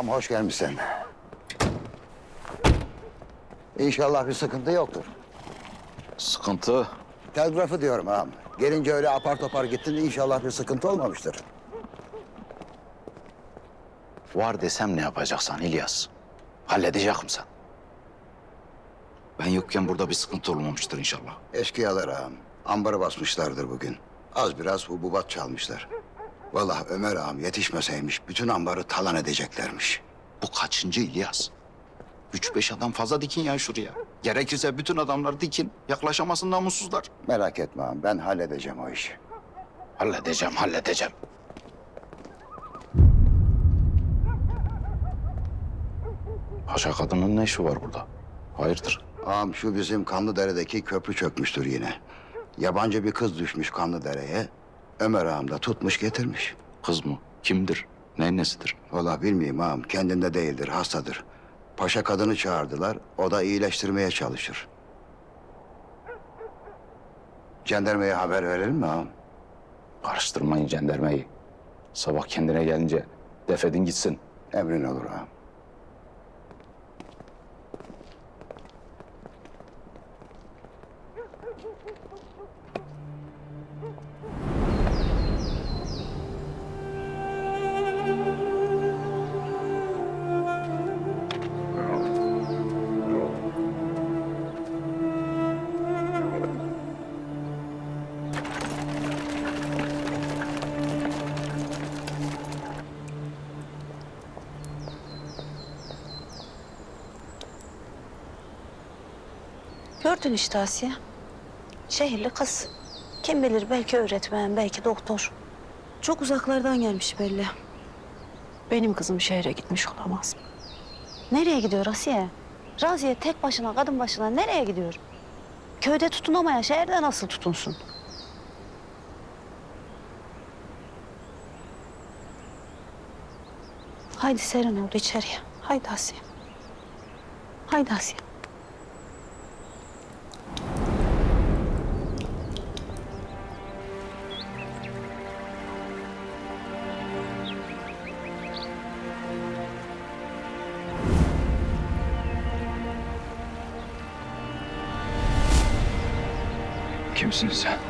Ağam hoş gelmişsin. İnşallah bir sıkıntı yoktur. Sıkıntı Telgrafı diyorum ağam. Gelince öyle apar topar gittin inşallah bir sıkıntı olmamıştır. var desem ne yapacaksan İlyas? Halledecek misin? Ben yokken burada bir sıkıntı olmamıştır inşallah. Eskiyalar ağam. Ambarı basmışlardır bugün. Az biraz hububat çalmışlar. Vallahi Ömer ağam yetişmeseymiş bütün ambarı talan edeceklermiş. Bu kaçıncı İlyas? Üç beş adam fazla dikin ya şuraya. Gerekirse bütün adamlar dikin. Yaklaşamasın namussuzlar. Merak etme ağam ben halledeceğim o işi. Halledeceğim, halledeceğim. Paşa kadının ne işi var burada? Hayırdır? Ağam şu bizim Kanlıdere'deki köprü çökmüştür yine. Yabancı bir kız düşmüş Kanlıdere'ye. Ömer ağam da tutmuş getirmiş. Kız mı? Kimdir? Neyin nesidir? Vallahi bilmeyeyim ağam kendinde değildir hastadır. Paşa kadını çağırdılar o da iyileştirmeye çalışır. Cendermeye haber verelim mi ağam? Karıştırmayın jandarmayı. Sabah kendine gelince defedin gitsin. Emrin olur ağam. Gördün işte Asiye. Şehirli kız. Kim bilir belki öğretmen, belki doktor. Çok uzaklardan gelmiş belli. Benim kızım şehre gitmiş olamaz mı? Nereye gidiyor Asiye? Raziye tek başına, kadın başına nereye gidiyor? Köyde tutunamayan şehirde nasıl tutunsun? Haydi serin oldu içeriye. Haydi Asiye. Haydi Asiye. Kimsin sen?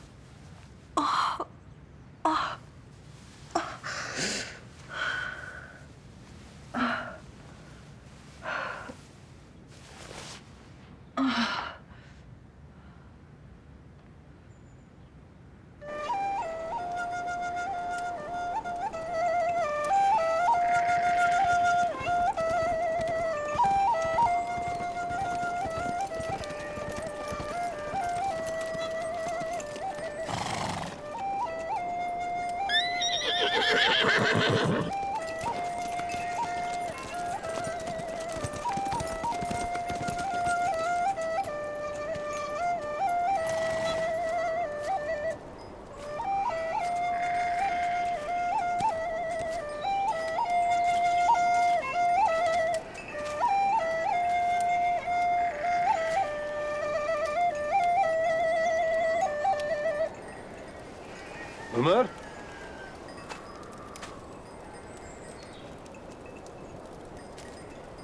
Ömer.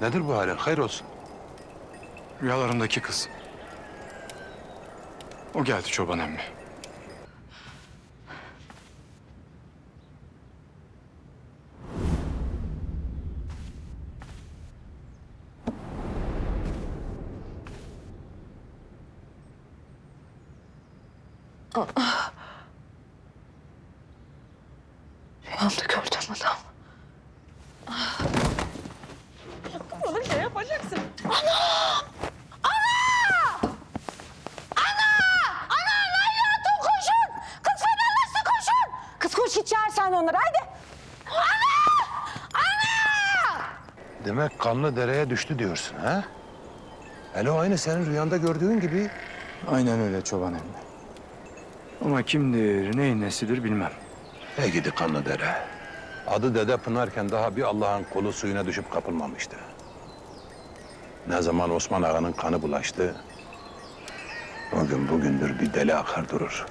Nedir bu halin? Hayır olsun. Rüyalarımdaki kız. O geldi çoban emmi. Rüyamda Demek kanlı dereye düştü diyorsun ha? Hele aynı senin rüyanda gördüğün gibi. Aynen öyle çoban emmi. Ama kimdir, neyin nesidir bilmem. E gidi kanlı dere. Adı Dede Pınarken daha bir Allah'ın kolu suyuna düşüp kapılmamıştı. Ne zaman Osman Ağa'nın kanı bulaştı, o gün bugündür bir deli akar durur.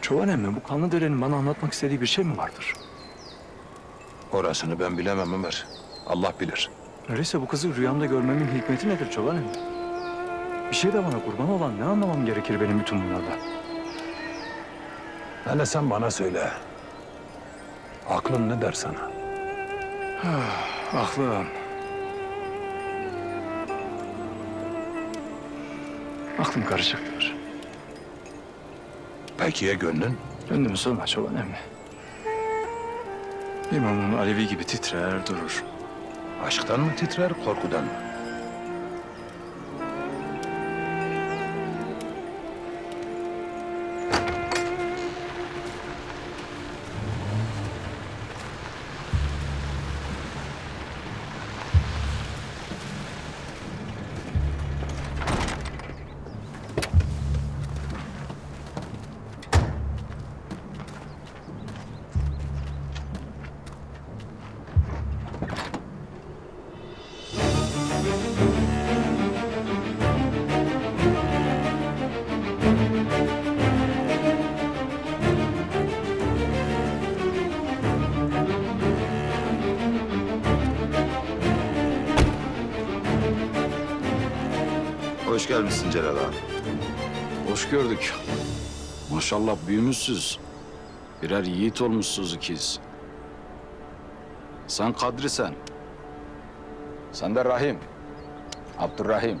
Çoban emmi bu kanlı derenin bana anlatmak istediği bir şey mi vardır? Orasını ben bilemem Ömer. Allah bilir. Öyleyse bu kızı rüyamda görmemin hikmeti nedir çoban emmi? Bir şey de bana kurban olan ne anlamam gerekir benim bütün bunlardan? Hele sen bana söyle. Aklın ne der sana? Aklım. Aklım karışıktır. Peki ya gönlün? Gönlümü sorma çoban emmi. İmamın alevi gibi titrer durur. Aşktan mı titrer, korkudan mı? Hoş gelmişsin Celal abi. Hoş gördük. Maşallah büyümüşsünüz. Birer yiğit olmuşsunuz ikiz. Sen Kadri sen. Sen de Rahim. Abdurrahim.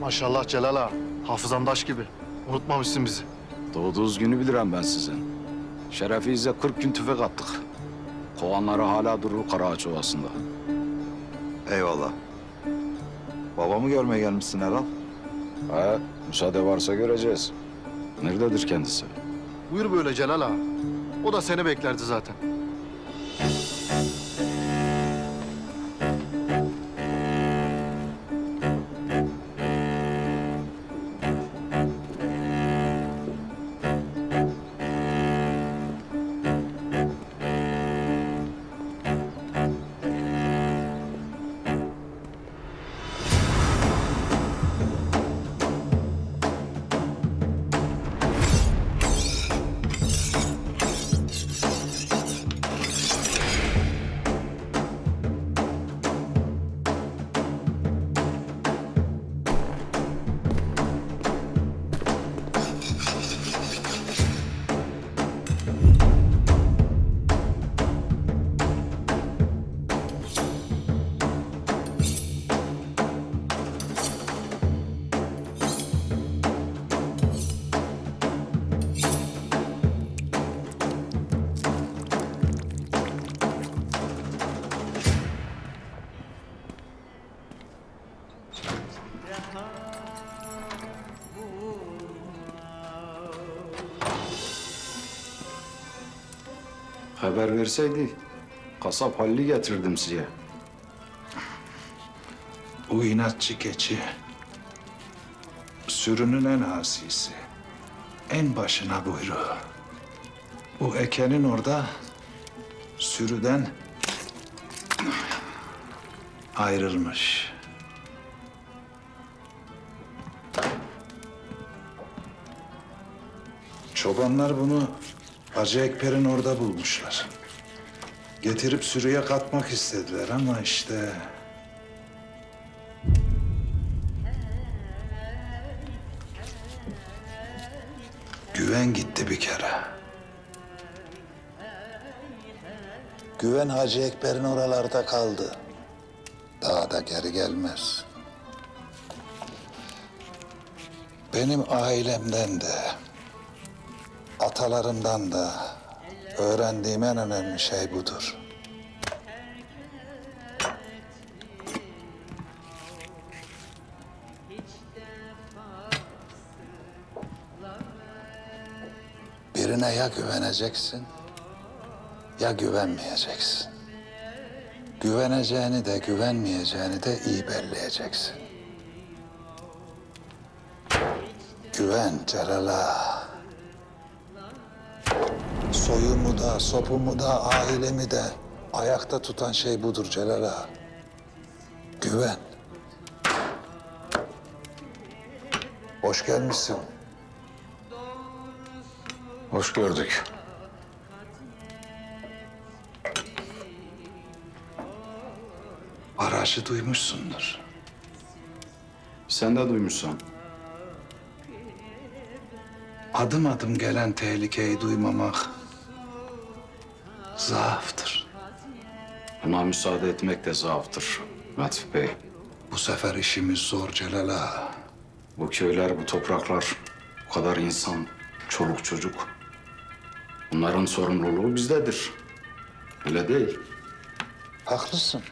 Maşallah Celal ağa. Hafızan taş gibi. Unutmamışsın bizi. Doğduğunuz günü bilirim ben sizin. Şerefinize 40 gün tüfek attık. Kovanları hala durur Karaağaç Ovası'nda. Eyvallah. Babamı görmeye gelmişsin Erol. Ha, müsaade varsa göreceğiz. Nerededir kendisi? Buyur böyle Celal ağa. O da seni beklerdi zaten. Haber verseydi kasap halli getirdim size. Bu inatçı keçi sürünün en asisi. En başına buyruğu. Bu ekenin orada sürüden ayrılmış. Çobanlar bunu Hacı Ekber'in orada bulmuşlar. Getirip sürüye katmak istediler ama işte Güven gitti bir kere. Güven Hacı Ekber'in oralarda kaldı. Daha da geri gelmez. Benim ailemden de, atalarımdan da öğrendiğim en önemli şey budur. Birine ya güveneceksin ya güvenmeyeceksin. Güveneceğini de güvenmeyeceğini de iyi belleyeceksin. Güven Celal'a. Soyumu da, sopumu da, ailemi de ayakta tutan şey budur Celal'a. Güven. Hoş gelmişsin. Hoş gördük. Barajı duymuşsundur. Sen de duymuşsun. Adım adım gelen tehlikeyi duymamak zaaftır. Buna müsaade etmek de zaaftır Latif Bey. Bu sefer işimiz zor Celal'a. Bu köyler, bu topraklar, bu kadar insan, çoluk çocuk. Bunların sorumluluğu bizdedir. Öyle değil. Haklısın.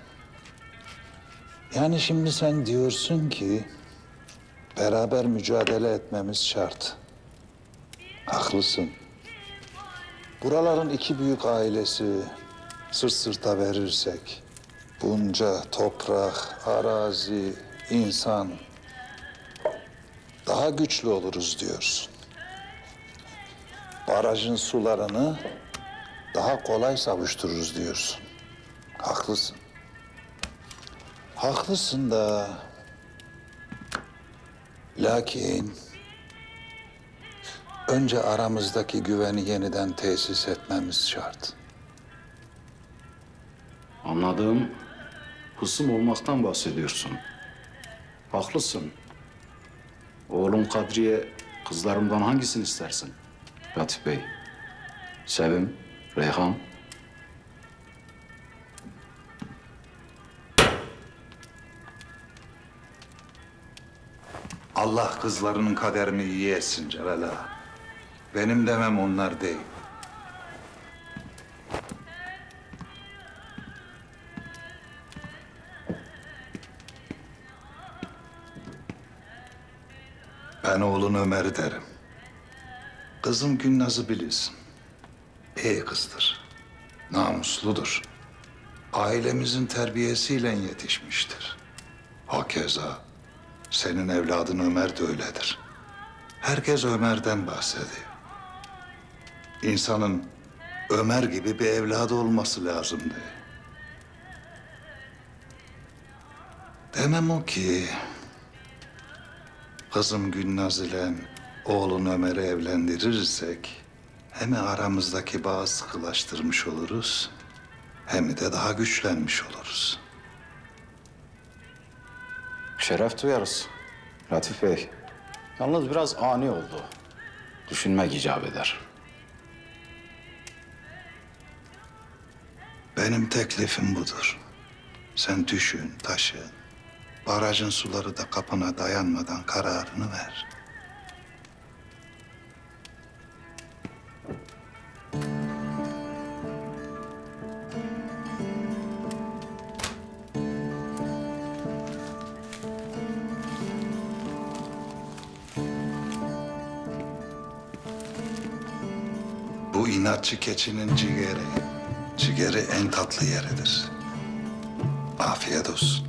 Yani şimdi sen diyorsun ki beraber mücadele etmemiz şart. Haklısın. Buraların iki büyük ailesi sırt sırta verirsek bunca toprak, arazi, insan daha güçlü oluruz diyorsun. Barajın sularını daha kolay savuştururuz diyorsun. Haklısın. Haklısın da... Lakin... Önce aramızdaki güveni yeniden tesis etmemiz şart. Anladığım hısım olmaktan bahsediyorsun. Haklısın. Oğlum Kadriye kızlarımdan hangisini istersin? Latif Bey. Sevim, Reyhan. Allah kızlarının kaderini iyi etsin Celal ağa. Benim demem onlar değil. Ben oğlun Ömer'i derim. Kızım Gülnaz'ı bilirsin. İyi kızdır. Namusludur. Ailemizin terbiyesiyle yetişmiştir. Hakeza senin evladın Ömer de öyledir. Herkes Ömer'den bahsediyor. İnsanın Ömer gibi bir evladı olması lazım diye. Demem o ki... ...kızım Gülnaz ile oğlun Ömer'i evlendirirsek... ...hem aramızdaki bağı sıkılaştırmış oluruz... ...hem de daha güçlenmiş oluruz. Şeref duyarız. Latif Bey. Yalnız biraz ani oldu. Düşünmek icap eder. Benim teklifim budur. Sen düşün, taşın. Barajın suları da kapına dayanmadan kararını ver. Bu inatçı keçinin ciğeri, ciğeri en tatlı yeridir. Afiyet olsun.